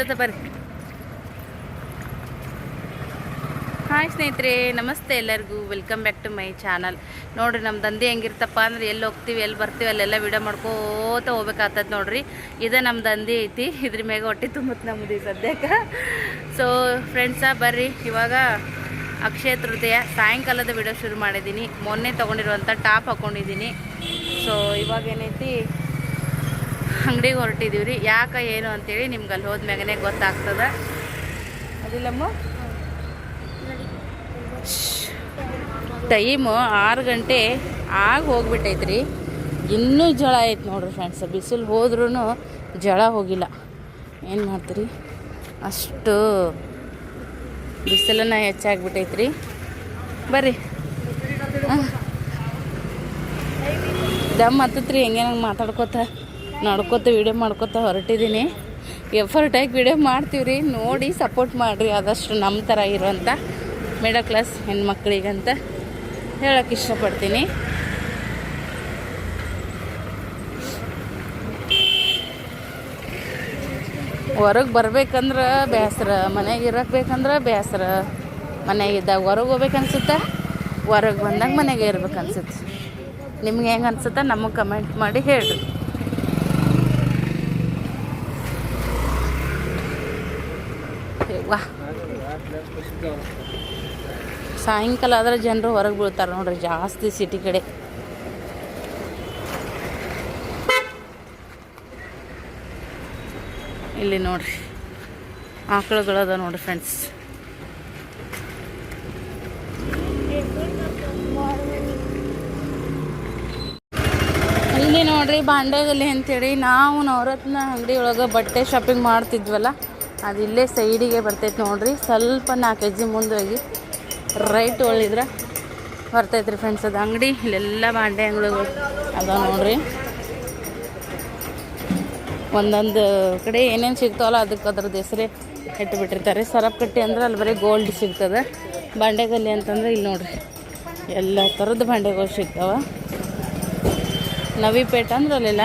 ಹಚ್ಚತ್ತ ಬರ್ರಿ. ಹಾಯ್ ಸ್ನೇಹಿತರೆ, ನಮಸ್ತೆ ಎಲ್ಲರಿಗೂ. Welcome back to my channel ನೋಡ್ರಿ ನಮ್ಮ ದಂಧೆ ಹೆಂಗಿರ್ತಪ್ಪ ಅಂದ್ರೆ ಎಲ್ಲಿ ಹೋಗ್ತೀವಿ, ಎಲ್ಲಿ ಬರ್ತೀವಿ, ಅಲ್ಲೆಲ್ಲ ವಿಡಿಯೋ ಮಾಡ್ಕೋತ ಹೋಗ್ಬೇಕಾಗ್ತದೆ ನೋಡ್ರಿ. ಇದೇ ನಮ್ಮ ದಂಧೆ ಐತಿ. ಇದ್ರ ಮ್ಯಾಗ ಹೊಟ್ಟೆ ತುಂಬುತ್ತೆ ನಮ್ಮದು ಸದ್ಯಕ್ಕೆ. ಸೊ ಫ್ರೆಂಡ್ಸ ಬರ್ರಿ. ಇವಾಗ ಅಕ್ಷಯ ತೃತೀಯ. ಸಾಯಂಕಾಲದ ವಿಡಿಯೋ ಶುರು ಮಾಡಿದ್ದೀನಿ. ಮೊನ್ನೆ ತೊಗೊಂಡಿರುವಂಥ ಟಾಪ್ ಹಾಕ್ಕೊಂಡಿದ್ದೀನಿ ಸೊ ಇವಾಗ ಏನೈತಿ? ಅಂಗಡಿಗೆ ಹೊರಟಿದೀವಿ ರೀ ಯಾಕೆ, ಏನು ಅಂತೇಳಿ ನಿಮ್ಗೆ ಅಲ್ಲಿ ಹೋದ್ಮ್ಯಾಗನೆ ಗೊತ್ತಾಗ್ತದೆ. ಅದಿಲ್ಲಮ್ಮ? ಟೈಮು ಆರು ಗಂಟೆ ಆಗ ಹೋಗ್ಬಿಟ್ಟೈತ್ರಿ. ಇನ್ನೂ ಜಳ ಐತೆ ನೋಡ್ರಿ ಫ್ರೆಂಡ್ಸ್. ಬಿಸಿಲು ಹೋದ್ರೂ ಜಳ ಹೋಗಿಲ್ಲ. ಏನು ಮಾಡ್ತೀರಿ? ಅಷ್ಟು ಬಿಸಿಲನ್ನ ಹೆಚ್ಚಾಗ್ಬಿಟ್ಟೈತ್ರಿ. ಬರ್ರಿ. ದಮ್ ಹತ್ತತ್ರಿ ಹೆಂಗೇನಂಗೆ ಮಾತಾಡ್ಕೋತ. ನಡ್ಕೋತ ವೀಡಿಯೋ ಮಾಡ್ಕೊತ ಹೊರಟಿದ್ದೀನಿ ಎಫರ್ಟ್ ವೀಡಿಯೋ ಮಾಡ್ತೀವಿ ನೋಡಿ ಸಪೋರ್ಟ್ ಮಾಡಿರಿ. ಆದಷ್ಟು ನಮ್ಮ ಥರ ಇರುವಂಥ ಮಿಡಲ್ ಕ್ಲಾಸ್ ಹೆಣ್ಮಕ್ಳಿಗಂತ ಹೇಳೋಕ್ಕೆ ಇಷ್ಟಪಡ್ತೀನಿ. ಹೊರಗೆ ಬರ್ಬೇಕಂದ್ರೆ ಬೇಸರ ಮನೆಗೆ ಇರಕ್ಕೆ ಬೇಕಂದ್ರೆ ಬೇಸರ ಮನೆಗಿದ್ದಾಗ ಹೊರಗೆ ಹೋಗ್ಬೇಕು ಅನ್ಸುತ್ತೆ? ಹೊರಗೆ ಬಂದಾಗ ಮನೆಗೆ ಇರ್ಬೇಕು ಅನ್ಸುತ್ತೆ. ನಿಮ್ಗೆ ಹೆಂಗೆ ಅನ್ಸುತ್ತೆ? ನಮಗೆ ಕಮೆಂಟ್ ಮಾಡಿ ಹೇಳ್ರಿ. ಸಾಯಂಕಾಲ ಆದ್ರೆ ಜನರು ಹೊರಗೆ ಬೀಳ್ತಾರೆ ನೋಡ್ರಿ, ಜಾಸ್ತಿ ಸಿಟಿ ಕಡೆ. ಇಲ್ಲಿ ನೋಡ್ರಿ ಆಕಳುಗಳದ ನೋಡ್ರಿ ಫ್ರೆಂಡ್ಸ್ ಇಲ್ಲಿ ನೋಡ್ರಿ ಬಾಂಡೆಗಲ್ಲಿ ಅಂತೇಳಿ ನಾವು ನವರತ್ನ ಅಂಗಡಿ ಒಳಗೆ ಬಟ್ಟೆ ಶಾಪಿಂಗ್ ಮಾಡ್ತಿದ್ವಲ್ಲ ಅದು ಇಲ್ಲೇ ಸೈಡಿಗೆ ಬರ್ತೈತೆ ನೋಡ್ರಿ, ಸ್ವಲ್ಪ ನಾಲ್ಕು ಕೆ ಜಿ ಹೋಗಿ ರೈಟ್ ಒಳ್ಳಿದ್ರೆ ಬರ್ತೈತೆ ರೀ ಫ್ರೆಂಡ್ಸ್ ಅದು. ಅಂಗಡಿ, ಇಲ್ಲೆಲ್ಲ ಬಾಂಡೆ ಅಂಗಡಿಗಳು ಅದಾವ ನೋಡ್ರಿ. ಒಂದೊಂದು ಕಡೆ ಏನೇನು ಸಿಗ್ತಾವಲ್ಲ ಅದಕ್ಕೆ ಅದ್ರದ್ದು ಹೆಸರೇ ಸರಪ್ ಕಟ್ಟಿ ಅಂದ್ರೆ ಅಲ್ಲಿ ಬರೀ ಗೋಲ್ಡ್ ಸಿಗ್ತದೆ. ಬಾಂಡೆಗಲ್ಲಿ ಅಂತಂದ್ರೆ ಇಲ್ಲಿ ನೋಡ್ರಿ, ಎಲ್ಲ ಥರದ ಬಾಂಡೆಗಳು ಸಿಗ್ತಾವ. ನವಿಪೇಟ ಅಂದ್ರೆ ಅಲ್ಲೆಲ್ಲ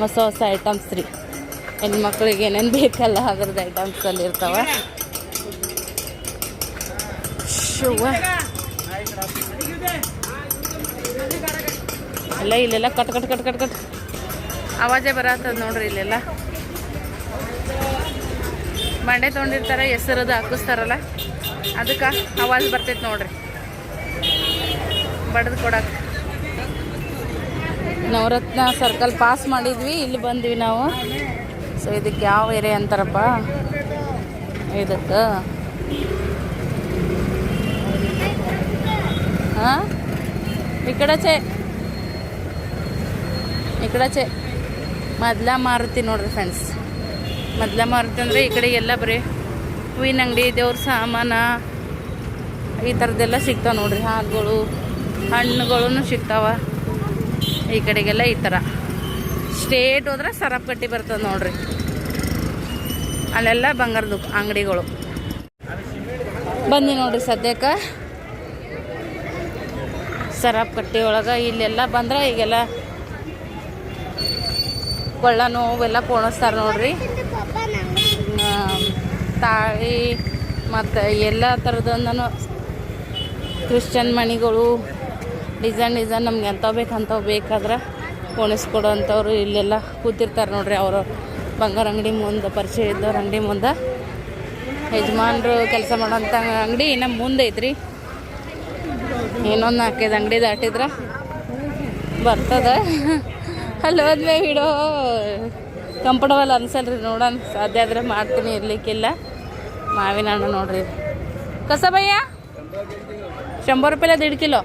ಹೊಸ ಹೊಸ ಐಟಮ್ಸ್ ರೀ. ಹೆಣ್ಮಕ್ಳಿಗೆ ಏನೇನು ಬೇಕಲ್ಲ ಅದ್ರದ್ದು ಐಟಮ್ಸ್ ಅಲ್ಲಿ ಇರ್ತಾವ. ಶುವ ಅಲ್ಲ ಇಲ್ಲೆಲ್ಲ cut cut cut cut cut. ಆವಾಜೇ ಬರತ್ತದ ನೋಡ್ರಿ ಇಲ್ಲೆಲ್ಲ. ಬಂಡೆ ತೊಗೊಂಡಿರ್ತಾರೆ ಹೆಸರದು ಹಾಕಿಸ್ತಾರಲ್ಲ? ಅದಕ್ಕೆ ಆವಾಜ್ ಬರ್ತೈತೆ ನೋಡ್ರಿ. ಬಡ್ದು ಕೊಡಕ್ಕೆ ನವರತ್ನ ಸರ್ಕಲ್ ಪಾಸ್ ಮಾಡಿದ್ವಿ ಇಲ್ಲಿ ಬಂದ್ವಿ ನಾವು. ಸೊ ಇದಕ್ಕೆ ಯಾವ ಏರಿಯಾ ಅಂತಾರಪ್ಪ? ಇದಕ್ಕೆ. ಹಾಂ? ಇಕಡಚೆ ಇಕಡಚೆ ಮೊದ್ಲ ಮಾರುತಿ ನೋಡ್ರಿ ಫ್ರೆಂಡ್ಸ್ ಮೊದ್ಲ ಮಾರುತಿ ಅಂದರೆ ಈ ಕಡೆ ಎಲ್ಲ ಬರೀ ಹೂವಿನ ಅಂಗಡಿ, ದೇವ್ರ ಸಾಮಾನ, ಈ ಥರದ್ದೆಲ್ಲ ಸಿಗ್ತಾವೆ ನೋಡ್ರಿ. ಹಾಲುಗಳು ಹಣ್ಣುಗಳೂ ಸಿಗ್ತಾವ ಈ ಕಡೆಗೆಲ್ಲ ಈ ಥರ ಸ್ಟೇಟ್ ಹೋದ್ರೆ ಸರಪ್ ಕಟ್ಟಿ ಬರ್ತದೆ ನೋಡ್ರಿ. ಅಲ್ಲೆಲ್ಲ ಬಂಗಾರದ ಅಂಗಡಿಗಳು. ಬನ್ನಿ ನೋಡ್ರಿ ಸದ್ಯಕ್ಕೆ. ಸರಪ್ ಕಟ್ಟಿ ಒಳಗೆ ಇಲ್ಲೆಲ್ಲ ಬಂದ್ರೆ ಈಗೆಲ್ಲ ಕೊಳ್ಳ ನೋವೆಲ್ಲ ಪೋಣಿಸ್ತಾರೆ ನೋಡ್ರಿ. ಆ, ತಾಳಿ ಮತ್ತು ಎಲ್ಲ ಥರದೊಂದನು ಕ್ರಿಶ್ಚನ್ ಮಣಿಗಳು ಡಿಸೈನ್ ಡಿಸೈನ್ ನಮ್ಗೆ ಎಂಥವು ಬೇಕು ಅಂಥವು ಬೇಕಾದ್ರೆ ಪೋಣಿಸ್ಕೊಡೋಂಥವ್ರು ಇಲ್ಲೆಲ್ಲ ಕೂತಿರ್ತಾರೆ ನೋಡ್ರಿ ಅವರು. ಬಂಗಾರ ಅಂಗಡಿ ಮುಂದೆ ಪರಿಚಯ ಇದ್ದವ್ರ ಅಂಗಡಿ ಮುಂದೆ. ಯಜಮಾನ್ರು ಕೆಲಸ ಮಾಡೋಂಥ ಅಂಗಡಿ ನಮ್ಮ ಮುಂದೆ ಐತ್ರಿ. ಇನ್ನೊಂದು ನಾಲ್ಕೈದು ಅಂಗಡಿ ದಾಟಿದ್ರೆ ಬರ್ತದ. ಅಲ್ಲಿ ಹೋದ್ಮೇ ಹಿಡೋ ಕಂಫರ್ಟಬಲ್ ಅನ್ಸಲ್ರಿ, ನೋಡೋಣ. ಸಾಧ್ಯ ಆದ್ರೆ ಮಾಡ್ತೀನಿ, ಇರ್ಲಿಕ್ಕಿಲ್ಲ. ಮಾವಿನ ಹಣ್ಣು ನೋಡ್ರಿ. ಕಸಬಯ್ಯ? ಶಂಬರ್ ರೂಪಾಯಿ ದೇಡ್ ಕಿಲೋ.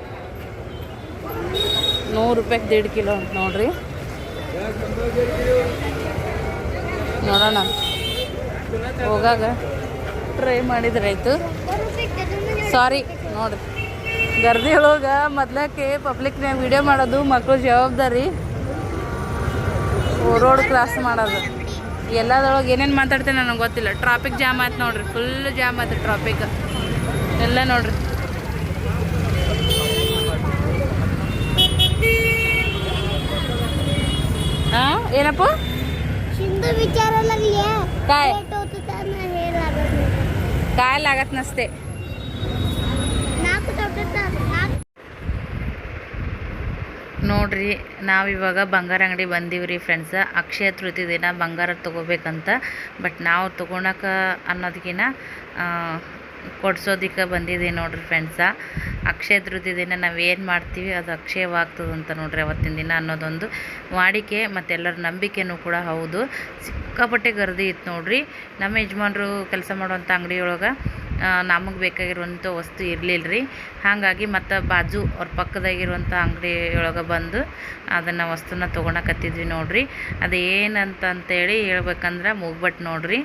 ನೂರು ರೂಪಾಯಿಗೆ ದೇಡ್ ಕಿಲೋ ಅಂತ ನೋಡ್ರಿ. ನೋಡೋಣ. ಹೋಗಾಗ ಟ್ರೈ ಮಾಡಿದ್ರಾಯ್ತು ಸಾರಿ ನೋಡ್ರಿ. ಗರ್ದಿ ಒಳಗೆ ಮೊದ್ಲಕ್ಕೆ ಪಬ್ಲಿಕ್ನಾಗ ವಿಡಿಯೋ ಮಾಡೋದು ಮಕ್ಕಳು ಜವಾಬ್ದಾರಿ. ರೋಡ್ ಕ್ರಾಸ್ ಮಾಡೋದು. ಎಲ್ಲದೊಳಗೆ ಏನೇನು ಮಾತಾಡ್ತೇನೆ ನನಗೆ ಗೊತ್ತಿಲ್ಲ. ಟ್ರಾಫಿಕ್ ಜಾಮ್ ಆಯ್ತು ನೋಡ್ರಿ. ಫುಲ್ ಜಾಮ್ ಆಯ್ತು ಟ್ರಾಫಿಕ್ ಎಲ್ಲ ನೋಡ್ರಿ. ಹಾಂ ಏನಪ್ಪ? ಕಾಯ್. ಕಾಯಲ್ ಆಗತ್ತೆ ನಸ್ತೆ ನೋಡ್ರಿ ನಾವಿವಾಗ ಬಂಗಾರ ಅಂಗಡಿ ಬಂದೀವ್ರಿ ಫ್ರೆಂಡ್ಸ ಅಕ್ಷಯ ತೃತೀಯ ದಿನ ಬಂಗಾರ ತೊಗೋಬೇಕಂತ. ಬಟ್ ನಾವು ತೊಗೊಳಕ ಅನ್ನೋದಕ್ಕಿಂತ ಕೊಡ್ಸೋದಕ್ಕೆ ಬಂದಿದ್ದೀವಿ ನೋಡ್ರಿ ಫ್ರೆಂಡ್ಸ ಅಕ್ಷಯ ತೃತೀಯ ದಿನ ನಾವು ಏನು ಮಾಡ್ತೀವಿ, ಅದು ಅಕ್ಷಯವಾಗ್ತದಂತ ನೋಡ್ರಿ ಅವತ್ತಿನ ದಿನ ಅನ್ನೋದೊಂದು. ವಾಡಿಕೆ ಮತ್ತು ಎಲ್ಲರ ನಂಬಿಕೆನೂ ಕೂಡ ಹೌದು. ಸಿಕ್ಕಾಪಟ್ಟೆ ಗರ್ದಿ ಇತ್ತು ನೋಡ್ರಿ. ನಮ್ಮ ಯಜಮಾನರು ಕೆಲಸ ಮಾಡುವಂಥ ಅಂಗಡಿಯೊಳಗೆ ನಮಗೆ ಬೇಕಾಗಿರುವಂಥ ವಸ್ತು ಇರಲಿಲ್ಲ ರೀ ಹಾಗಾಗಿ ಮತ್ತು ಬಾಜು ಅವ್ರ ಪಕ್ಕದಾಗಿರುವಂಥ ಅಂಗಡಿ ಒಳಗೆ ಬಂದು ಅದನ್ನು ವಸ್ತುನ ತೊಗೊಳಕತ್ತಿದ್ವಿ ನೋಡಿರಿ. ಅದು ಏನಂತಂತೇಳಿ ಹೇಳ್ಬೇಕಂದ್ರೆ ಮುಗ್ಬಟ್ಟು ನೋಡಿರಿ.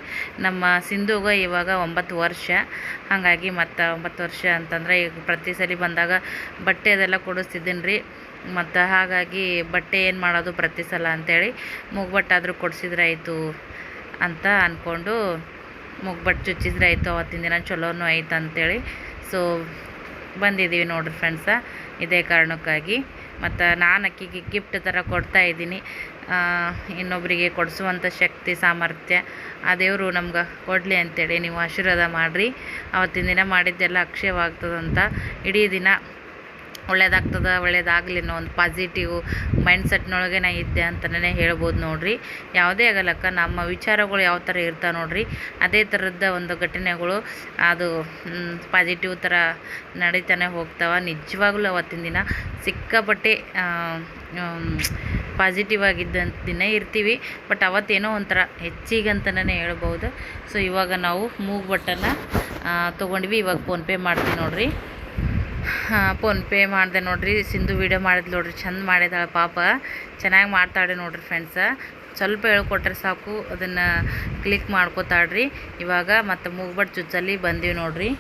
ನಮ್ಮ ಸಿಂಧುಗ ಇವಾಗ ಒಂಬತ್ತು ವರ್ಷ. ಹಾಗಾಗಿ ಮತ್ತು ಒಂಬತ್ತು ವರ್ಷ ಅಂತಂದ್ರೆ ಈಗ ಪ್ರತಿ ಸಲ ಬಂದಾಗ ಬಟ್ಟೆ ಅದೆಲ್ಲ ಕೊಡಿಸ್ತಿದ್ದೀನಿ ರೀ ಮತ್ತು ಹಾಗಾಗಿ ಬಟ್ಟೆ ಏನು ಮಾಡೋದು ಪ್ರತಿ ಸಲ ಅಂತೇಳಿ ಮುಗ್ಬಟ್ಟಾದರೂ ಕೊಡಿಸಿದ್ರಾಯ್ತು ಅಂತ ಅಂದ್ಕೊಂಡು ಮುಗ್ಬಟ್ಟು ಚುಚ್ಚಿದ್ರೆ ಆಯಿತು, ಅವತ್ತಿನ ದಿನ ಚಲೋನೂ ಆಯ್ತು ಅಂತೇಳಿ. ಸೊ ಬಂದಿದ್ದೀವಿ ನೋಡ್ರಿ ಫ್ರೆಂಡ್ಸ ಇದೇ ಕಾರಣಕ್ಕಾಗಿ. ಮತ್ತು ನಾನು ಅಕ್ಕಿಗೆ ಗಿಫ್ಟ್ ಥರ ಕೊಡ್ತಾ ಇದ್ದೀನಿ. ಇನ್ನೊಬ್ಬರಿಗೆ ಕೊಡಿಸುವಂಥ ಶಕ್ತಿ, ಸಾಮರ್ಥ್ಯ, ಆ ದೇವರು ನಮ್ಗೆ ಕೊಡಲಿ ಅಂತೇಳಿ ನೀವು ಆಶೀರ್ವಾದ ಮಾಡಿರಿ. ಅವತ್ತಿನ ದಿನ ಮಾಡಿದ್ದೆಲ್ಲ ಅಕ್ಷಯವಾಗ್ತದಂತ. ಇಡೀ ದಿನ ಒಳ್ಳೇದಾಗ್ತದ, ಒಳ್ಳೇದಾಗಲಿ ಒಂದು ಪಾಸಿಟಿವ್ ಮೈಂಡ್ಸೆಟ್ನೊಳಗೆ ನಾ ಇದ್ದೆ ಅಂತಲೇ ಹೇಳ್ಬೋದು ನೋಡ್ರಿ. ಯಾವುದೇ ಆಗಲಕ್ಕ ನಮ್ಮ ವಿಚಾರಗಳು ಯಾವ ಥರ ಇರ್ತಾವೆ ನೋಡ್ರಿ. ಅದೇ ಥರದ ಒಂದು ಘಟನೆಗಳು ಅದು ಪಾಸಿಟಿವ್ ಥರ ನಡೀತಾನೆ ಹೋಗ್ತಾವೆ. ನಿಜವಾಗ್ಲೂ ಅವತ್ತಿನ ದಿನ ಸಿಕ್ಕಾಪಟ್ಟೆ ಪಾಸಿಟಿವ್ ಆಗಿದ್ದಂಥ ದಿನ ಇರ್ತೀವಿ. ಬಟ್ ಅವತ್ತೇನೋ ಒಂಥರ ಹೆಚ್ಚಿಗಂತಲೇ ಹೇಳ್ಬೋದು. ಸೊ ಇವಾಗ ನಾವು ಮೂಗು ಬಟ್ಟನ್ನು ತೊಗೊಂಡ್ವಿ. ಇವಾಗ ಫೋನ್ಪೇ ಮಾಡ್ತೀವಿ ನೋಡ್ರಿ. ಫೋನ್ಪೇ ಮಾಡಿದೆ ನೋಡ್ರಿ, ಸಿಂಧು ವೀಡಿಯೋ ಮಾಡಿದ್ ನೋಡ್ರಿ, ಚಂದ ಮಾಡಿದಾಳೆ ಪಾಪ. ಚೆನ್ನಾಗಿ ಮಾಡ್ತಾಳೆ ನೋಡ್ರಿ ಫ್ರೆಂಡ್ಸ ಸ್ವಲ್ಪ ಹೇಳ್ಕೊಟ್ರೆ ಸಾಕು, ಅದನ್ನು ಕ್ಲಿಕ್ ಮಾಡ್ಕೋತಾಳ್ರಿ. ಇವಾಗ ಮತ್ತು ಮೂಗ್ಬಟ್ ಚುಚ್ಚಲ್ಲಿ ಬಂದೀವಿ ನೋಡ್ರಿ.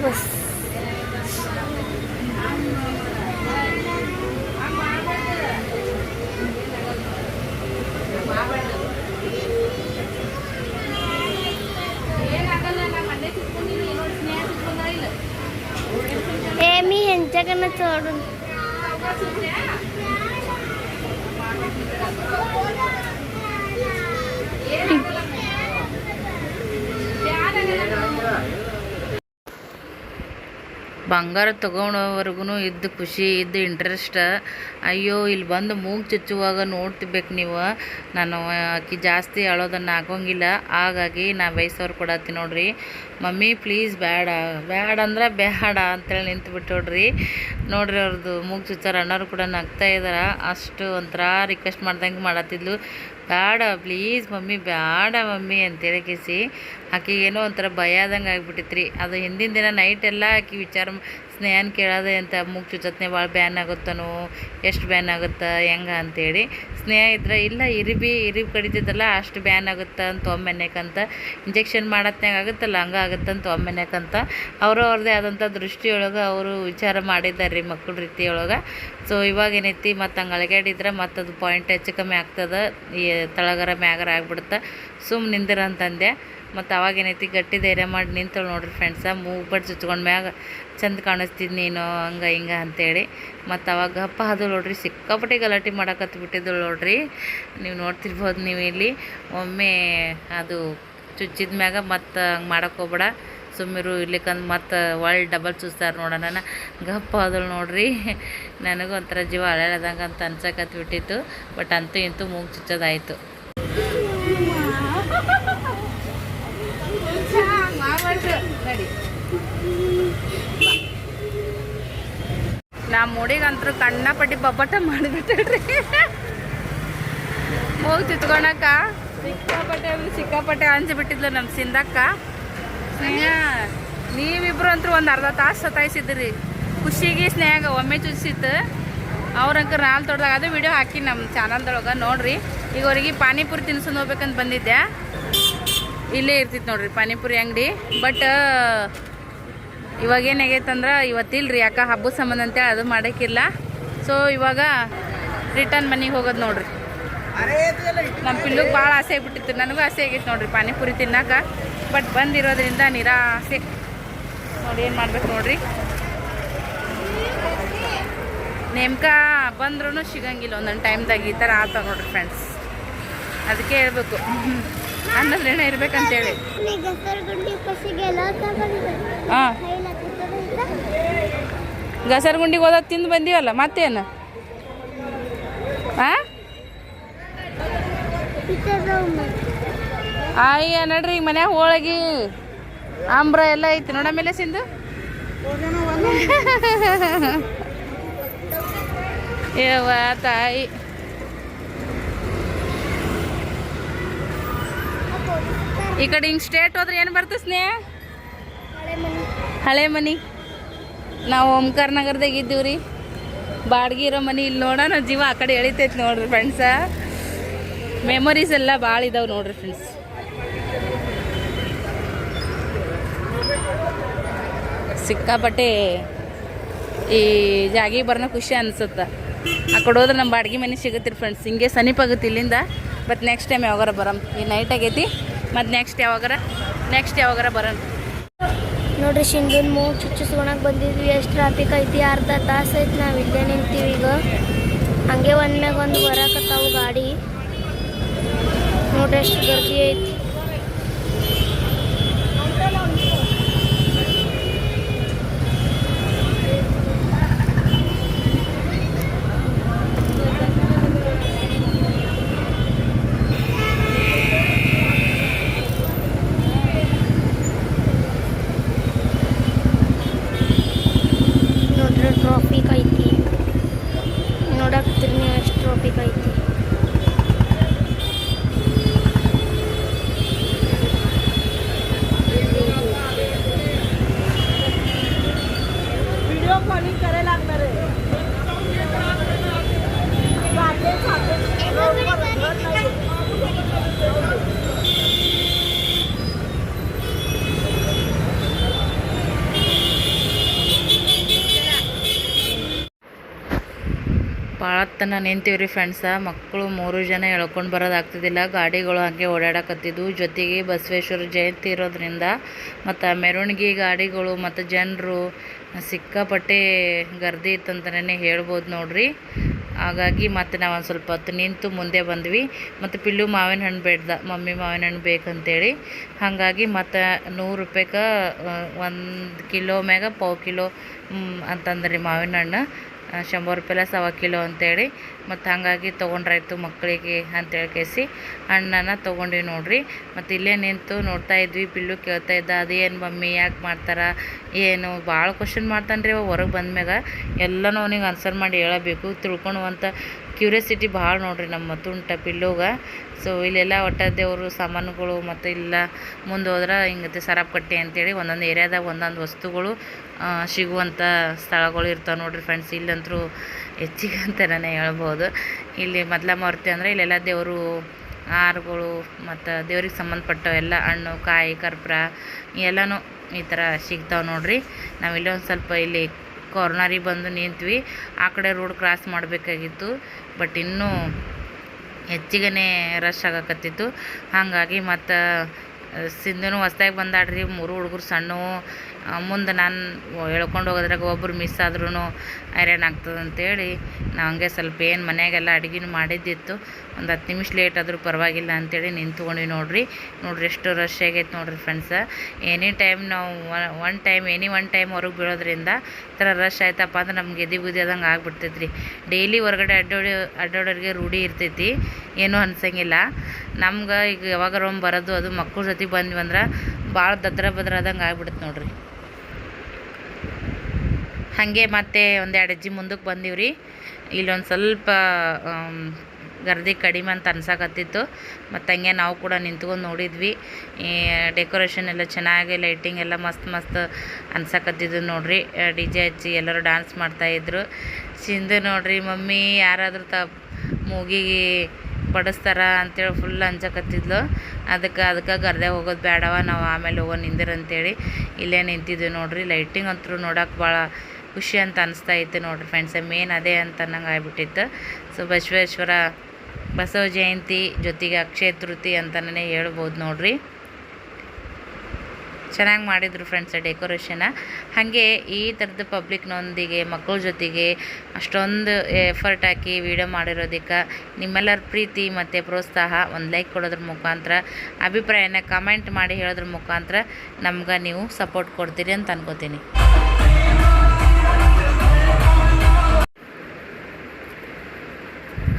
बस ఏమి ఎంచకన్నా చూడండి ಬಂಗಾರ ತೊಗೊಳೋವರೆಗೂ ಇದ್ದ ಖುಷಿ, ಇದ್ದ ಇಂಟ್ರೆಸ್ಟ ಅಯ್ಯೋ, ಇಲ್ಲಿ ಬಂದು ಮೂಗು ಚುಚ್ಚುವಾಗ ನೋಡ್ತಿರ್ಬೇಕು ನೀವು. ನಾನು ಆಕಿ ಜಾಸ್ತಿ ಅಳೋದನ್ನು ಹಾಕೋಂಗಿಲ್ಲ ಹಾಗಾಗಿ ನಾ ಬಯಸೋರು ಕೊಡತ್ತೀನಿ ನೋಡ್ರಿ. ಮಮ್ಮಿ ಪ್ಲೀಸ್ ಬೇಡ. ಬ್ಯಾಡ ಅಂದ್ರೆ ಬೇಡ ಅಂತೇಳಿ ನಿಂತು ಬಿಟ್ಟೋಡ್ರಿ ನೋಡ್ರಿ ಅವ್ರದ್ದು ಮೂಗು ಚುಚ್ಚಾರ ಅಣ್ಣವ್ರು ಕೂಡ ನಗ್ತಾ ಇದಾರ. ಅಷ್ಟು ಒಂಥರ ರಿಕ್ವೆಸ್ಟ್ ಮಾಡ್ದಂಗೆ ಮಾಡತ್ತಿದ್ಲು. ಬೇಡ ಪ್ಲೀಸ್ ಮಮ್ಮಿ, ಬೇಡ ಮಮ್ಮಿ ಅಂತೇಳಿ ಕಿಸಿ. ಆಕಿಗೆ ಏನೋ ಒಂಥರ ಭಯ ಆದಂಗೆ ಆಗ್ಬಿಟ್ಟಿತ್ತು ಅದು ಹಿಂದಿನ ದಿನ ನೈಟ್ ಎಲ್ಲ ಆಕೆ ವಿಚಾರ ಸ್ನೇಹನ ಕೇಳೋದೆ ಅಂತ ಮೂಗು ಚುಚ್ಚತ್ನೆ ಭಾಳ ಬ್ಯಾನ್ ಆಗುತ್ತನೋ, ಎಷ್ಟು ಬ್ಯಾನ್ ಆಗುತ್ತಾ, ಹೆಂಗೆ ಅಂತೇಳಿ ಸ್ನೇಹ ಇದ್ರೆ, ಇಲ್ಲ ಇರಿಬಿ ಇರಿಬಿ ಕಡಿತಿದ್ದಲ್ಲ ಅಷ್ಟು ಬ್ಯಾನ್ ಆಗುತ್ತೆ ಅಂತ ಒಮ್ಮೆನೇಕಂತ ಇಂಜೆಕ್ಷನ್ ಮಾಡತ್ನಾಗ ಆಗುತ್ತಲ್ಲ, ಹಂಗೆ ಅಂತ ಒಮ್ಮೆನೇಕಂತ ಅವರು ಅವ್ರದ್ದೇ ಆದಂಥ ದೃಷ್ಟಿಯೊಳಗೆ ಅವರು ವಿಚಾರ ಮಾಡಿದ್ದಾರೆ ರೀ ಮಕ್ಕಳ ರೀತಿಯೊಳಗೆ. ಸೊ ಇವಾಗ ಏನೈತಿ, ಮತ್ತು ಹಂಗೆ ಅಳಗ್ಯಾಡಿದ್ರೆ ಅದು ಪಾಯಿಂಟ್ ಹೆಚ್ಚು ಕಮ್ಮಿ ಆಗ್ತದೆ, ಈ ತಳಗರ ಮ್ಯಾಗರ ಆಗ್ಬಿಡುತ್ತೆ. ಸುಮ್ಮನೆ ನಿಂದಿರ ಅಂತಂದೆ. ಮತ್ತು ಅವಾಗ ಏನೈತಿ, ಗಟ್ಟಿ ಧೈರ್ಯ ಮಾಡಿ ನಿಂತಳು ನೋಡ್ರಿ ಫ್ರೆಂಡ್ಸ ಮೂಗ್ಬಟ್ಟು ಬಟ್ ಚುಚ್ಕೊಂಡ್ ಮ್ಯಾಗ ಚಂದ ಕಾಣಿಸ್ತಿದ್ ನೀನು, ಹಂಗೆ ಹಿಂಗೆ ಅಂತೇಳಿ. ಮತ್ತು ಅವಾಗ ಹಪ್ಪ ಅದು ನೋಡ್ರಿ, ಸಿಕ್ಕಾಪಟ್ಟೆ ಗಲಾಟೆ ಮಾಡಕತ್ತು ಬಿಟ್ಟಿದ್ದಳು ನೋಡ್ರಿ. ನೀವು ನೋಡ್ತಿರ್ಬೋದು ನೀವು ಇಲ್ಲಿ. ಒಮ್ಮೆ ಅದು ಚುಚ್ಚಿದ ಮ್ಯಾಗ ಮತ್ತು ಹಂಗೆ ಮಾಡಕ್ಕೆ ಹೋಗ್ಬೇಡ. ಸುಮ್ಮಿರು ಇರ್ಲಿಕ್ಕಂದು ಮತ್ತು ಒಳ್ಳೆ ಡಬಲ್ ಚುಚ್ತಾರೆ ನೋಡೋಣ ಗಪ್ಪ ಆದಳು ನೋಡ್ರಿ. ನನಗೂ ಒಂಥರ ಜೀವ ಹಳೆದಂಗೆ ಅಂತ ಅನ್ಸಕತ್ತು ಬಿಟ್ಟಿತ್ತು. ಬಟ್ ಅಂತೂ ಇಂತೂ ಮೂಗು ಚುಚ್ಚೋದಾಯಿತು. ನಮ್ಮ ಕಣ್ಣ ಪಟ್ಟಿ ಬಬ್ಬಟ ಮಾಡಿಬಿಟ್ಟ್ರಿ ಹೋಗಿ ತಿತ್ಕೊಳಕ ಸಿಕ್ಕಾಪಟ್ಟೆ ಅಂದ್ರೆ ಸಿಕ್ಕಾಪಟ್ಟೆ ಅಂಜಿಬಿಟ್ಟಿದ್ಲು ನಮ್ಮ ಸಿಂದಕ್ಕ ನೀವಿಬ್ರು ಅಂತೂ ಒಂದು ಅರ್ಧ ತಾಸು ಸತಾಯಿಸಿದ್ರಿ. ಖುಷಿಗೆ ಸ್ನೇಹ ಒಮ್ಮೆ ಚುಚಿಸಿತ್ತು ಅವ್ರಂಕ ನಾಲ್ ತೊಡ್ದಾಗ ಅದು ವಿಡಿಯೋ ಹಾಕಿ ನಮ್ಮ ಚಾನಲ್ದೊಳಗೆ ನೋಡ್ರಿ. ಈಗ ಅವ್ರಿಗೆ ಪಾನಿಪುರಿ ತಿನ್ಸು ಹೋಗ್ಬೇಕಂತ ಬಂದಿದ್ದೆ. ಇಲ್ಲೇ ಇರ್ತಿತ್ತು ನೋಡ್ರಿ, ಪಾನಿಪುರಿ ಅಂಗಡಿ. ಬಟ್ ಇವಾಗ ಏನಾಗೈತಂದ್ರೆ ಇವತ್ತಿಲ್ರಿ, ಯಾಕ ಹಬ್ಬದ ಸಂಬಂಧ ಅಂತೇಳಿ ಅದು ಮಾಡೋಕ್ಕಿಲ್ಲ ಸೊ ಇವಾಗ ರಿಟರ್ನ್ ಮನೆಗೆ ಹೋಗೋದು ನೋಡ್ರಿ. ನಮ್ಮ ಪಿಲ್ಲುಗೆ ಭಾಳ ಆಸೆ ಆಗಿಬಿಟ್ಟಿತ್ತು. ನನಗೂ ಆಸೆ ಆಗೈತೆ ನೋಡ್ರಿ ಪಾನಿಪುರಿ ತಿನ್ನಾಕ. ಬಟ್ ಬಂದಿರೋದ್ರಿಂದ ನಿರಾಸೆ. ನೋಡಿ ಏನು ಮಾಡ್ಬೇಕು ನೋಡ್ರಿ. ನೇಮಕ ಬಂದ್ರೂ ಸಿಗಂಗಿಲ್ಲ ಒಂದೊಂದು ಟೈಮ್ದಾಗ ಈ ಥರ ಆತ ನೋಡ್ರಿ ಫ್ರೆಂಡ್ಸ್ ಅದಕ್ಕೆ ಹೇಳ್ಬೇಕು. ಅನ್ನದ್ರೇನ ಇರ್ಬೇಕಂತೇಳಿ. ಗಸರಗುಂಡಿ ಗಸರ್ ಗುಂಡಿಗೆ ಹಾಂ ಗಸರಗುಂಡಿಗೆ ಹೋದಾಗ ತಿಂದು ಬಂದೀವಲ್ಲ ಮತ್ತೇನು? ಹಾಂ ಅಯ್ಯ ನಡ್ರಿ ಈಗ ಮನ್ಯಾಗ ಹೋಳಗಿ ಆಮ್ರ ಎಲ್ಲ ಐತಿ ನೋಡ ಮೇಲೆ ಸಿಂದು ಏವ ತಾಯಿ. ಈ ಕಡೆ ಹಿಂಗೆ ಸ್ಟೇಟ್ ಹೋದ್ರೆ ಏನು ಬರ್ತದೆ ಸ್ನೇಹ? ಹಳೆ ಮನಿ. ನಾವು ಓಂಕಾರ ನಗರದಾಗ ಇದ್ದೀವಿ ರೀ. ಬಾಡ್ಗಿ ಇರೋ ಮನೆ ಇಲ್ಲಿ ನೋಡೋಣ ಜೀವ ಆ ಕಡೆ ಎಳಿತೈತೆ ನೋಡ್ರಿ ಫ್ರೆಂಡ್ಸ ಮೆಮೊರೀಸ್ ಎಲ್ಲ ಭಾಳ ಇದಾವೆ ನೋಡ್ರಿ ಫ್ರೆಂಡ್ಸ್ ಸಿಕ್ಕಾಪಟ್ಟೆ ಈ ಜಾಗಿ ಬರ್ನ ಖುಷಿ ಅನ್ಸುತ್ತೆ. ಆ ಕಡೆ ಹೋದ್ರೆ ನಮ್ಮ ಬಾಡಿಗೆ ಮನೆ ಸಿಗತ್ತೀರಿ ಫ್ರೆಂಡ್ಸ್ ಹಿಂಗೆ ಸಮೀಪ ಆಗುತ್ತೆ ಇಲ್ಲಿಂದ. ಬಟ್ ನೆಕ್ಸ್ಟ್ ಟೈಮ್ ಯಾವಾಗಾರ ಬರಮ್. ಈ ನೈಟ್ ಆಗೈತಿ. ಮತ್ತು ನೆಕ್ಸ್ಟ್ ಯಾವಾಗಾರ? ನೆಕ್ಸ್ಟ್ ಯಾವಾಗಾರ ಬರೋಣ. ನೋಡ್ರಿ ಶಿಂಗನ್ ಮೂಗ್ ಚುಚ್ಚಿಸ್ಕೊಳಕ್ ಬಂದಿದ್ವಿ. ಎಷ್ಟು ಟ್ರಾಫಿಕ್ ಐತಿ? ಅರ್ಧ ತಾಸು ಐತಿ ನಾವು ಇಲ್ಲೇ ನಿಂತೀವಿ ಈಗ. ಹಂಗೆ ಒಂದ್ಮ್ಯಾಗ ಒಂದು ಬರಕತ್ತಾವು ಗಾಡಿ. ನೋಡ್ರಿ ಎಷ್ಟು ಗರ್ದಿ ಐತಿ ನೋಡ್ರಿ ಟ್ರಾಫಿಕ್ ಐತಿ ನೋಡಕ್ತೀರಿ ನೀವು ಎಷ್ಟು ಟ್ರಾಫಿಕ್ ಐತಿ ಭಾಳತ್ತನ ನಿಂತೀವಿ ರೀ ಫ್ರೆಂಡ್ಸ ಮಕ್ಕಳು ಮೂರು ಜನ ಎಳ್ಕೊಂಡು ಬರೋದಾಗ್ತಿದ್ದಿಲ್ಲ ಗಾಡಿಗಳು ಹಾಗೆ ಓಡಾಡಕತ್ತಿದ್ವು. ಜೊತೆಗೆ ಬಸವೇಶ್ವರ ಜಯಂತಿ ಇರೋದ್ರಿಂದ ಮತ್ತು ಮೆರವಣಿಗೆ ಗಾಡಿಗಳು ಮತ್ತು ಜನರು ಸಿಕ್ಕಾಪಟ್ಟೆ ಗರ್ದಿ ಇತ್ತಂತಲೇ ಹೇಳ್ಬೋದು ನೋಡ್ರಿ. ಹಾಗಾಗಿ ಮತ್ತು ನಾವು ಒಂದು ಸ್ವಲ್ಪ ಹೊತ್ತು ನಿಂತು ಮುಂದೆ ಬಂದ್ವಿ. ಮತ್ತು ಪಿಲ್ಲು ಮಾವಿನ ಹಣ್ಣು ಬೇಡ್ದ, ಮಮ್ಮಿ ಮಾವಿನ ಹಣ್ಣು ಬೇಕಂತೇಳಿ. ಹಾಗಾಗಿ ಮತ್ತು ನೂರು ರೂಪಾಯಿಗೆ ಒಂದು ಕಿಲೋ ಮ್ಯಾಗ ಪಾವು ಕಿಲೋ ಅಂತಂದ್ರಿ ಮಾವಿನ ಹಣ್ಣು. ಶಂಬರ್ ರೂಪಾಯಿಲ ಸವ ಕಿಲೋ ಅಂತೇಳಿ. ಮತ್ತು ಹಾಗಾಗಿ ತೊಗೊಂಡ್ರಾಯ್ತು ಮಕ್ಕಳಿಗೆ ಅಂತೇಳಿ ಕೇಸಿ ಹಣ್ಣನ್ನು ತೊಗೊಂಡ್ವಿ ನೋಡ್ರಿ. ಮತ್ತು ಇಲ್ಲೇ ನಿಂತು ನೋಡ್ತಾ ಇದ್ವಿ ಬಿಲ್ಲು ಕೇಳ್ತಾ ಇದ್ದ ಅದೇನು ಮಮ್ಮಿ, ಯಾಕೆ ಮಾಡ್ತಾರ? ಏನು ಭಾಳ ಕ್ವಶನ್ ಮಾಡ್ತಾನೆ ರೀ ಹೊರಗೆ ಬಂದ್ಮ್ಯಾಗ. ಎಲ್ಲನೂ ಅವನಿಗೆ ಆನ್ಸರ್ ಮಾಡಿ ಹೇಳಬೇಕು. ತಿಳ್ಕೊಳುವಂಥ ಕ್ಯೂರಿಯಾಸಿಟಿ ಭಾಳ ನೋಡ್ರಿ ನಮ್ಮ ತುಂಟ ಪಿಲ್ಲುಗ. ಸೊ ಇಲ್ಲೆಲ್ಲ ಒಟ್ಟ ದೇವರು ಸಾಮಾನುಗಳು ಮತ್ತು ಇಲ್ಲ, ಮುಂದೆ ಹೋದ್ರೆ ಹಿಂಗೆ ಸರಪ್ ಕಟ್ಟೆ ಅಂತೇಳಿ ಒಂದೊಂದು ಏರಿಯಾದಾಗ ಒಂದೊಂದು ವಸ್ತುಗಳು ಸಿಗುವಂಥ ಸ್ಥಳಗಳು ಇರ್ತಾವೆ ನೋಡಿರಿ ಫ್ರೆಂಡ್ಸ್ ಇಲ್ಲಂತರೂ ಹೆಚ್ಚಿಗೆ ಅಂತಲೇ ಹೇಳ್ಬೋದು. ಇಲ್ಲಿ ಮೊದಲ ಮಾರುತಿ ಅಂದರೆ ಇಲ್ಲೆಲ್ಲ ದೇವರು ಆರುಗಳು ಮತ್ತು ದೇವ್ರಿಗೆ ಸಂಬಂಧಪಟ್ಟ ಎಲ್ಲ, ಹಣ್ಣು, ಕಾಯಿ, ಕರ್ಪೂರ, ಎಲ್ಲನೂ ಈ ಥರ ಸಿಗ್ತಾವೆ ನೋಡ್ರಿ. ನಾವಿಲ್ಲೇ ಒಂದು ಸ್ವಲ್ಪ ಇಲ್ಲಿ ಕಾರ್ನರಿಗೆ ಬಂದು ನಿಂತ್ವಿ. ಆ ಕಡೆ ರೋಡ್ ಕ್ರಾಸ್ ಮಾಡಬೇಕಾಗಿತ್ತು. ಬಟ್ ಇನ್ನೂ ಹೆಚ್ಚಿಗೆ ರಶ್ ಆಗಕತ್ತಿತ್ತು. ಹಾಗಾಗಿ ಮತ್ತು ಸಿಂಧುನು ಹೊಸ್ದಾಗಿ ಬಂದಾಡ್ರಿ ಮೂರು ಹುಡುಗರು ಸಣ್ಣವು ಮುಂದೆ ನಾನು ಹೇಳ್ಕೊಂಡು ಹೋಗೋದ್ರಾಗ ಒಬ್ಬರು ಮಿಸ್ ಆದ್ರೂ ಹೈರಾಣ ಆಗ್ತದೆ ಅಂತೇಳಿ ನಾವು ಹಂಗೆ ಸ್ವಲ್ಪ ಏನು ಮನೆಗೆಲ್ಲ ಅಡುಗೆನೂ ಮಾಡಿದ್ದಿತ್ತು. ಒಂದು ಹತ್ತು ನಿಮಿಷ ಲೇಟ್ ಆದರೂ ಪರವಾಗಿಲ್ಲ ಅಂತೇಳಿ ನಿಂತ್ಕೊಂಡ್ವಿ ನೋಡ್ರಿ. ನೋಡ್ರಿ ಎಷ್ಟು ರಶ್ ಆಗೈತೆ ನೋಡ್ರಿ ಫ್ರೆಂಡ್ಸ ಎನಿ ಟೈಮ್ ನಾವು one time any one time ಹೊರಗೆ ಬೀಳೋದ್ರಿಂದ ಈ ಥರ ರಶ್ ಆಯ್ತಪ್ಪ ಅಂದ್ರೆ ನಮ್ಗೆ ಎದಿ ಬುದ್ಧಿ ಆದಂಗೆ ಆಗ್ಬಿಡ್ತೈತೆ ರೀ ಡೈಲಿ ಹೊರಗಡೆ ಅಡ್ಡಾಡಿ, ಅಡ್ಡಾಡೋರಿಗೆ ರೂಢಿ ಇರ್ತೈತಿ. ಏನೂ ಅನ್ಸಂಗಿಲ್ಲ. ನಮ್ಗೆ ಈಗ ಯಾವಾಗ ಒಮ್ಮೆ ಬರೋದು ಅದು ಮಕ್ಕಳ ಜೊತೆ ಬಂದ್ವಿ ಅಂದ್ರೆ ಭಾಳ ದದ್ರ ಬದ್ರ ಆದಂಗೆ ಆಗ್ಬಿಡುತ್ತೆ ನೋಡ್ರಿ. ಹಾಗೆ ಮತ್ತೆ ಒಂದೆರಡು ಅಜ್ಜಿ ಮುಂದಕ್ಕೆ ಬಂದಿವ್ರಿ. ಇಲ್ಲೊಂದು ಸ್ವಲ್ಪ ಗರ್ದಿ ಕಡಿಮೆ ಅಂತ ಅನ್ಸಕತ್ತಿತ್ತು. ಮತ್ತು ಹಂಗೆ ನಾವು ಕೂಡ ನಿಂತ್ಕೊಂಡು ನೋಡಿದ್ವಿ. ಡೆಕೋರೇಷನ್ ಎಲ್ಲ ಚೆನ್ನಾಗಿ ಲೈಟಿಂಗ್ ಎಲ್ಲ ಮಸ್ತ್ ಮಸ್ತ್ ಅನ್ಸಕತ್ತಿದ್ದು ನೋಡ್ರಿ. ಡಿ ಜೆ ಹಚ್ಚಿ ಎಲ್ಲರೂ ಡ್ಯಾನ್ಸ್ ಮಾಡ್ತಾಯಿದ್ರು ಸಿಂಧು ನೋಡ್ರಿ, ಮಮ್ಮಿ ಯಾರಾದರೂ ತ ಮೂಗಿಗೆ ಬಡಿಸ್ತಾರ ಅಂತೇಳಿ ಫುಲ್ ಅಂಜಕತ್ತಿದ್ಲು ಅದಕ್ಕೆ ಅದಕ್ಕೆ ಗರ್ದೆ ಹೋಗೋದು ಬೇಡವ ನಾವು ಆಮೇಲೆ ಹೋಗೋ ನಿಂದಿರಂತೇಳಿ ಇಲ್ಲೇ ನಿಂತಿದ್ವಿ ನೋಡ್ರಿ. ಲೈಟಿಂಗ್ ಅಂತೂ ನೋಡೋಕೆ ಭಾಳ ಖುಷಿ ಅಂತ ಅನಿಸ್ತಾ ಇತ್ತು ನೋಡ್ರಿ ಫ್ರೆಂಡ್ಸ್ ಮೇನ್ ಅದೇ ಅಂತ ನಂಗೆ ಆಗ್ಬಿಟ್ಟಿತ್ತು. ಸೊ ಬಸವೇಶ್ವರ, ಬಸವ ಜಯಂತಿ ಜೊತೆಗೆ ಅಕ್ಷಯ ತೃತಿ ಅಂತಲೇ ಹೇಳ್ಬೋದು ನೋಡ್ರಿ. ಚೆನ್ನಾಗಿ ಮಾಡಿದ್ರು ಫ್ರೆಂಡ್ಸ್ ಡೆಕೋರೇಷನ ಹಾಗೆ ಈ ಥರದ ಪಬ್ಲಿಕ್ನೊಂದಿಗೆ ಮಕ್ಕಳ ಜೊತೆಗೆ ಅಷ್ಟೊಂದು ಎಫರ್ಟ್ ಹಾಕಿ ವಿಡಿಯೋ ಮಾಡಿರೋದಕ್ಕೆ ನಿಮ್ಮೆಲ್ಲರ ಪ್ರೀತಿ ಮತ್ತು ಪ್ರೋತ್ಸಾಹ ಒಂದು ಲೈಕ್ ಕೊಡೋದ್ರ ಮುಖಾಂತರ, ಅಭಿಪ್ರಾಯನ ಕಮೆಂಟ್ ಮಾಡಿ ಹೇಳೋದ್ರ ಮುಖಾಂತರ ನಮ್ಗೆ ನೀವು ಸಪೋರ್ಟ್ ಕೊಡ್ತೀರಿ ಅಂತ ಅನ್ಕೋತೀನಿ.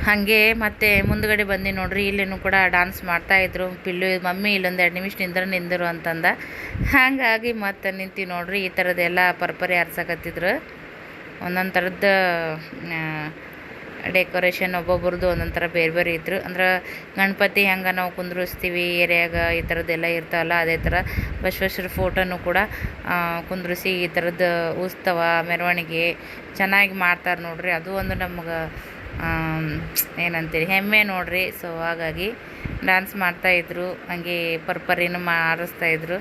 ಹಾಗೆ ಮತ್ತೆ ಮುಂದ್ಗಡೆ ಬಂದು ನೋಡ್ರಿ, ಇಲ್ಲಿನೂ ಕೂಡ ಡ್ಯಾನ್ಸ್ ಮಾಡ್ತಾಯಿದ್ರು ಪಿಲ್ಲು ಮಮ್ಮಿ ಇಲ್ಲೊಂದು ಎರಡು ನಿಮಿಷ ನಿಂದ್ರು, ನಿಂದರು ಅಂತಂದ. ಹಾಗಾಗಿ ಮತ್ತೆ ನಿಂತು ನೋಡ್ರಿ, ಈ ಥರದ್ದೆಲ್ಲ ಪರ್ಪರಿ ಹರ್ಸಕತ್ತಿದ್ರು ಒಂದೊಂದು ಥರದ ಡೆಕೋರೇಷನ್ ಒಬ್ಬೊಬ್ರದ್ದು ಒಂದೊಂದು ಥರ ಬೇರೆ ಬೇರೆ ಇದ್ರು. ಅಂದ್ರೆ ಗಣಪತಿ ಹೆಂಗೆ ನಾವು ಕುಂದ್ರಿಸ್ತೀವಿ, ಏರಿಯಾಗ ಈ ಥರದ್ದೆಲ್ಲ ಇರ್ತಾವಲ್ಲ, ಅದೇ ಥರ ಬಸವೇಶ್ವರ ಫೋಟೋನು ಕೂಡ ಕುಂದ್ರಿಸಿ ಈ ಥರದ್ದು ಉತ್ಸವ ಮೆರವಣಿಗೆ ಚೆನ್ನಾಗಿ ಮಾಡ್ತಾರೆ ನೋಡ್ರಿ. ಅದು ಒಂದು ನಮ್ಗೆ ಏನಂತೀರಿ, ಹೆಮ್ಮೆ ನೋಡ್ರಿ. ಸೊ ಹಾಗಾಗಿ ಡ್ಯಾನ್ಸ್ ಮಾಡ್ತಾಯಿದ್ರು ಹಂಗೆ ಪರ್ಪರಿನ ಮಾಡಿಸ್ತಾಯಿದ್ರು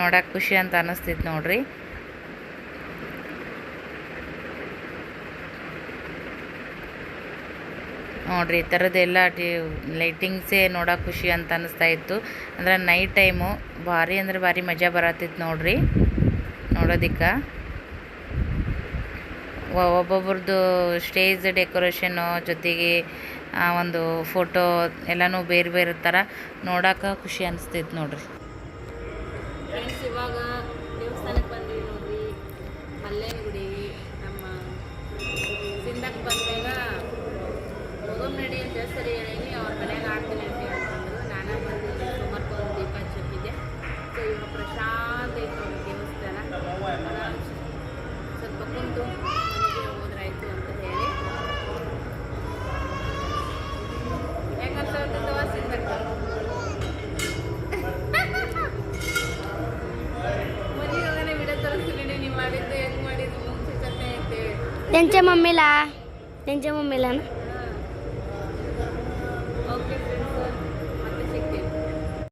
ನೋಡೋಕೆ ಖುಷಿ ಅಂತ ಅನ್ನಿಸ್ತಿತ್ತು ನೋಡ್ರಿ. ನೋಡ್ರಿ, ಈ ಥರದ್ದೆಲ್ಲ ಟಿ ಲೈಟಿಂಗ್ಸೇ ನೋಡೋಕೆ ಖುಷಿ ಅಂತ ಅನ್ನಿಸ್ತಾ ಇತ್ತು. ಅಂದ್ರೆ ನೈಟ್ ಟೈಮು ಭಾರಿ ಅಂದ್ರೆ ಭಾರಿ ಮಜಾ ಬರತ್ತಿತ್ತು ನೋಡ್ರಿ. ನೋಡೋದಿಕ್ಕೆ. ಒಬ್ಬೊಬ್ರದ್ದು ಸ್ಟೇಜ್ ಡೆಕೋರೇಷನ್ನು ಜೊತೆಗೆ, ಆ, ಒಂದು ಫೋಟೋ ಎಲ್ಲನೂ ಬೇರೆ ಬೇರೆ ಥರ ನೋಡೋಕೆ ಖುಷಿ ಅನಿಸ್ತೈತೆ ನೋಡಿರಿ. ಇವಾಗ त्यांच्या मम्मीला त्यांच्या मम्मीला ना.